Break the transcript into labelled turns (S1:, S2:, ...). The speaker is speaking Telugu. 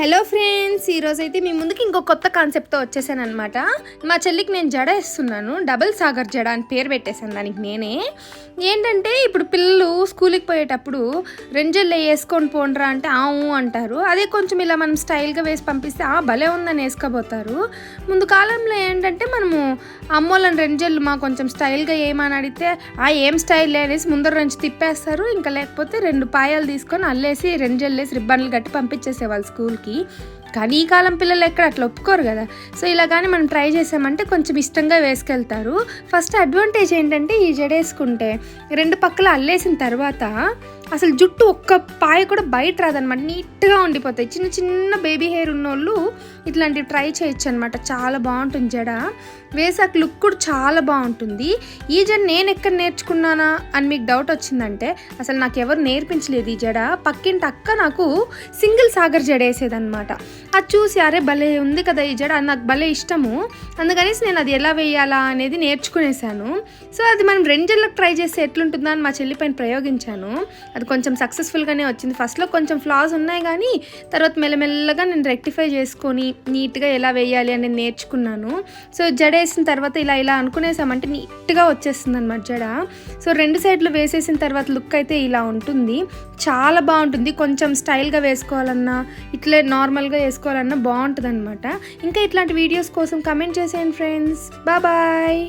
S1: హలో ఫ్రెండ్స్ ఈరోజు అయితే మీ ముందుకి ఇంకో కొత్త కాన్సెప్ట్తో వచ్చేసాను అనమాట మా చెల్లికి నేను జడ ఇస్తున్నాను డబుల్ సాగర్ జడ అని పేరు పెట్టేశాను దానికి నేనే. ఏంటంటే ఇప్పుడు పిల్లలు స్కూల్కి పోయేటప్పుడు రెంజల్ వేసుకొని పోండ్రా అంటే ఆవు అంటారు. అదే కొంచెం ఇలా మనం స్టైల్గా వేసి పంపిస్తే ఆ భలే ఉందని వేసుకోబోతారు. ముందు కాలంలో ఏంటంటే మనము అమ్మోళ్ళని రెంజల్లు మా కొంచెం స్టైల్గా ఏమని అడిగితే ఆ ఏం స్టైల్ అనేసి ముందర నుంచి తిప్పేస్తారు. ఇంకా లేకపోతే రెండు పాయాలు తీసుకొని అల్లేసి రెంజల్ వేసి రిబ్బన్లు కట్టి పంపించేసేవాళ్ళు స్కూల్కి কি కానీ ఈ కాలం పిల్లలు ఎక్కడ అట్లా ఒప్పుకోరు కదా. సో ఇలా కానీ మనం ట్రై చేసామంటే కొంచెం ఇష్టంగా వేసుకెళ్తారు. ఫస్ట్ అడ్వాంటేజ్ ఏంటంటే ఈ జడేసుకుంటే రెండు పక్కల అల్లేసిన తర్వాత అసలు జుట్టు ఒక్క పాయ కూడా బయట రాదనమాట. నీట్గా ఉండిపోతాయి. చిన్న చిన్న బేబీ హెయిర్ ఉన్నోళ్ళు ఇట్లాంటివి ట్రై చేయొచ్చు అనమాట చాలా బాగుంటుంది జడ. వేసాక లుక్ కూడా చాలా బాగుంటుంది. ఈ జడ నేను ఎక్కడ నేర్చుకున్నానా అని మీకు డౌట్ వచ్చిందంటే అసలు నాకు ఎవరు నేర్పించలేదు ఈ జడ. పక్కింటి అక్క నాకు సింగిల్ సాగర్ జడ వేసేదనమాట. అది చూసి అరే భలే ఉంది కదా ఈ జడ నాకు భలే ఇష్టము. అందుకనేసి నేను అది ఎలా వేయాలా అనేది నేర్చుకునేసాను. సో అది మనం రెంజల్లకు ట్రై చేస్తే ఎట్లుంటుందా అని మా చెల్లి పైన ప్రయోగించాను. అది కొంచెం సక్సెస్ఫుల్గానే వచ్చింది. ఫస్ట్లో కొంచెం ఫ్లాస్ ఉన్నాయి కానీ తర్వాత మెల్లమెల్లగా నేను రెక్టిఫై చేసుకొని నీట్గా ఎలా వేయాలి అనేది నేర్చుకున్నాను. సో జడ వేసిన తర్వాత ఇలా ఇలా అనుకునేసామంటే నీట్గా వచ్చేస్తుంది అనమాట జడ. సో రెండు సైడ్లు వేసేసిన తర్వాత లుక్ అయితే ఇలా ఉంటుంది. చాలా బాగుంటుంది. కొంచెం స్టైల్గా వేసుకోవాలన్నా ఇట్లే నార్మల్గా వేసుకోవాలన్నా బాగుంటుంది అనమాట ఇంకా ఇట్లాంటి వీడియోస్ కోసం కమెంట్ చేసేయండి ఫ్రెండ్స్ బాయ్